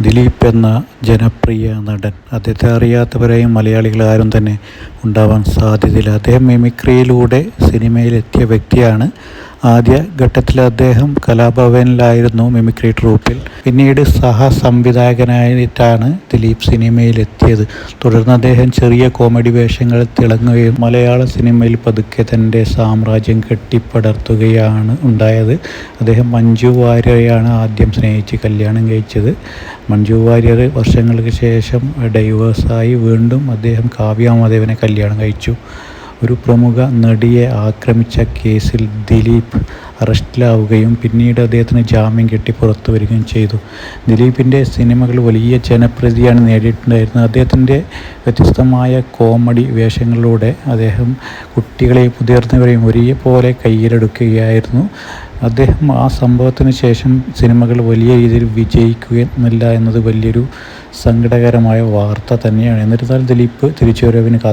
ദിലീപ് എന്ന ജനപ്രിയ നടൻ. അദ്ദേഹത്തെ അറിയാത്തവരായും മലയാളികൾ ആരും തന്നെ ഉണ്ടാവാൻ സാധ്യതയില്ല. അദ്ദേഹം മിമിക്രിയിലൂടെ സിനിമയിലെത്തിയ വ്യക്തിയാണ് ആദ്യ ഘട്ടത്തിൽ അദ്ദേഹം കലാഭവനിലായിരുന്നു മിമിക്രി ട്രൂപ്പിൽ. പിന്നീട് സഹ സംവിധായകനായിട്ടാണ് ദിലീപ് സിനിമയിലെത്തിയത്. തുടർന്ന് അദ്ദേഹം ചെറിയ കോമഡി വേഷങ്ങളിൽ തിളങ്ങുകയും മലയാള സിനിമയിൽ പതുക്കെ തന്റെ സാമ്രാജ്യം കെട്ടിപ്പടർത്തുകയാണ് ഉണ്ടായത്. അദ്ദേഹം മഞ്ജു വാര്യരെയാണ് ആദ്യം സ്നേഹിച്ച് കല്യാണം കഴിച്ചത്. മഞ്ജു വാര്യർ വർഷങ്ങൾക്ക് ശേഷം ഡൈവേഴ്സായി വീണ്ടും അദ്ദേഹം കാവ്യ മാധവനെ കല്യാണം കഴിച്ചു. ഒരു പ്രമുഖ നടിയെ ആക്രമിച്ച കേസിൽ ദിലീപ് അറസ്റ്റിലാവുകയും പിന്നീട് അദ്ദേഹത്തിന് ജാമ്യം കെട്ടി പുറത്തു വരികയും ചെയ്തു. ദിലീപിന്റെ സിനിമകൾ വലിയ ജനപ്രീതിയാണ് നേടിയിട്ടുണ്ടായിരുന്നത്. അദ്ദേഹത്തിന്റെ വ്യത്യസ്തമായ കോമഡി വേഷങ്ങളിലൂടെ അദ്ദേഹം കുട്ടികളെയും മുതിർന്നവരെയും ഒരേപോലെ കയ്യിലെടുക്കുകയായിരുന്നു. അദ്ദേഹം ആ സംഭവത്തിന് ശേഷം സിനിമകൾ വലിയ രീതിയിൽ വിജയിക്കുന്നില്ല എന്നത് വലിയൊരു സങ്കടകരമായ വാർത്ത തന്നെയാണ്. എന്നിരുന്നാലും ദിലീപ് തിരിച്ചുവരവിന് കാത്തി